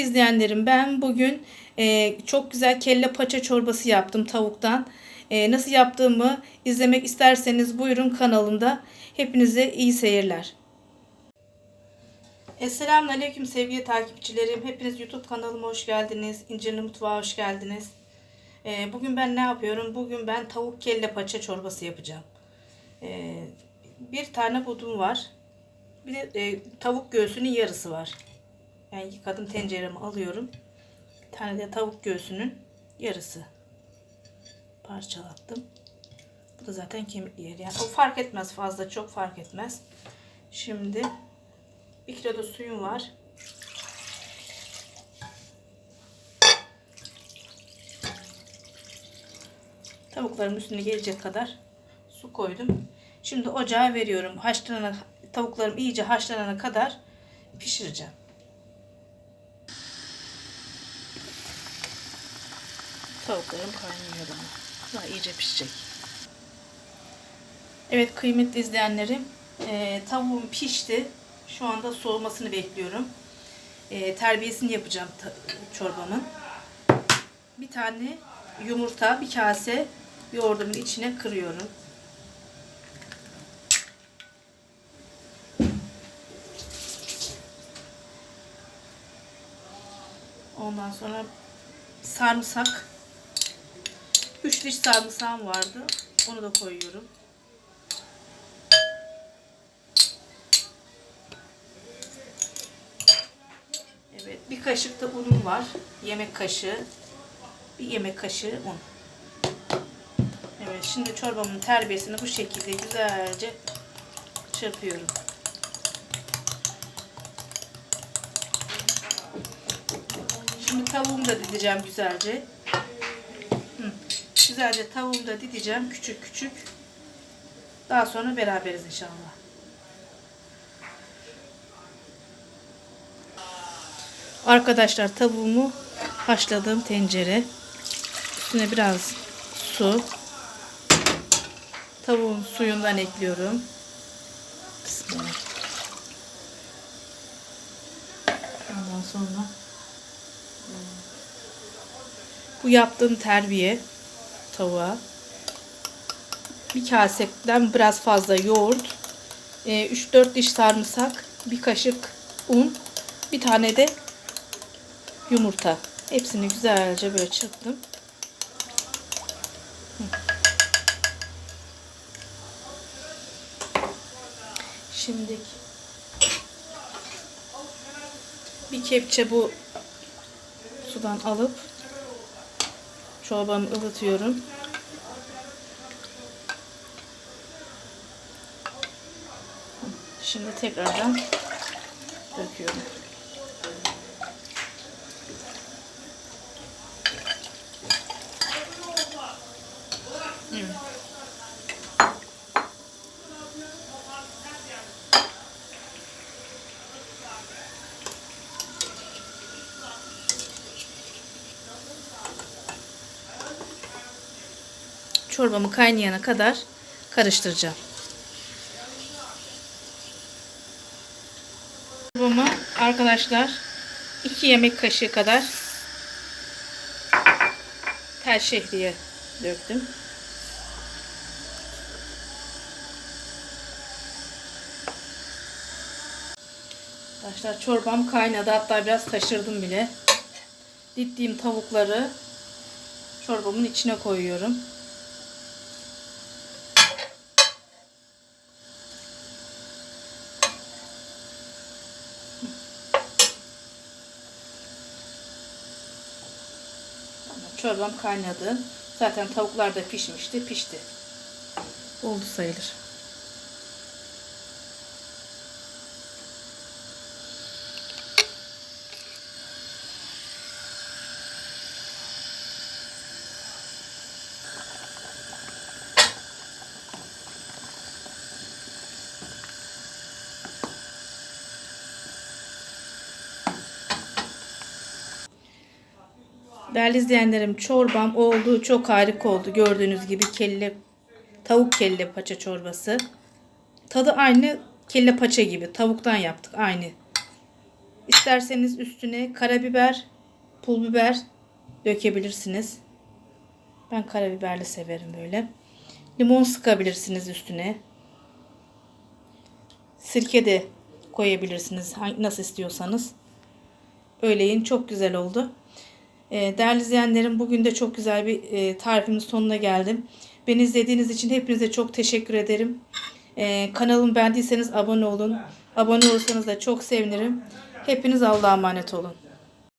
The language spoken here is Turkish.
Kıymetli izleyenlerim ben bugün e, çok güzel kelle paça çorbası yaptım tavuktan. E, nasıl yaptığımı izlemek isterseniz buyurun kanalımda. Hepinize iyi seyirler. Esselamun Aleyküm sevgili takipçilerim. Hepiniz YouTube kanalıma hoş geldiniz. İncirli Mutfağa hoş geldiniz. E, bugün ben ne yapıyorum? Bugün ben tavuk kelle paça çorbası yapacağım. E, bir tane budum var. Bir de e, tavuk göğsünün yarısı var. Yani yıkadım tenceremi alıyorum. Bir tane de tavuk göğsünün yarısı. Parçalattım. Bu da zaten kemikli yer. Yani o fark etmez fazla çok fark etmez. Şimdi bir kilo da suyum var. Tavukların üstüne gelecek kadar su koydum. Şimdi ocağa veriyorum. Haşlanana, tavuklarım iyice haşlanana kadar pişireceğim. Tavuklarım kaynıyor ama. Daha iyice pişecek. Evet kıymetli izleyenlerim. E, tavuğum pişti. Şu anda soğumasını bekliyorum. E, terbiyesini yapacağım çorbamın. Bir tane yumurta, bir kase yoğurdumun içine kırıyorum. Ondan sonra sarımsak 3 diş sarımsağım vardı. Onu da koyuyorum. Evet, bir kaşık da unum var. Yemek kaşığı. Bir yemek kaşığı un. Evet, şimdi çorbamın terbiyesini bu şekilde güzelce çırpıyorum. Şimdi tavuğumu da dideceğim güzelce. Güzelce tavuğumu da dideceğim küçük küçük. Daha sonra beraberiz inşallah. Arkadaşlar tavuğumu haşladığım tencere. Üstüne biraz su. Tavuğun suyundan ekliyorum. Bismillah. Ondan sonra bu yaptığım terbiye tavuğa bir kaseden biraz fazla yoğurt, 3-4 diş sarımsak, bir kaşık un, bir tane de yumurta. Hepsini güzelce böyle çırptım. Şimdi bir kepçe bu sudan alıp çorbamı ılıtıyorum. Şimdi tekrardan döküyorum. Çorbamı kaynayana kadar karıştıracağım. Çorbamı arkadaşlar 2 yemek kaşığı kadar tel şehriye döktüm. Arkadaşlar çorbam kaynadı. Hatta biraz taşırdım bile. Dittiğim tavukları çorbamın içine koyuyorum. Çorbam kaynadı. Zaten tavuklar da pişmişti. Pişti. Oldu sayılır. Değerli izleyenlerim çorbam oldu. Çok harika oldu. Gördüğünüz gibi kelle tavuk kelle paça çorbası. Tadı aynı kelle paça gibi. Tavuktan yaptık aynı. isterseniz üstüne karabiber, pul biber dökebilirsiniz. Ben karabiberli severim böyle. Limon sıkabilirsiniz üstüne. Sirke de koyabilirsiniz nasıl istiyorsanız. Öyle yiyin çok güzel oldu. Ee, değerli izleyenlerim bugün de çok güzel bir e, tarifimin sonuna geldim. Beni izlediğiniz için hepinize çok teşekkür ederim. Ee, kanalımı beğendiyseniz abone olun. Abone olursanız da çok sevinirim. Hepiniz Allah'a emanet olun.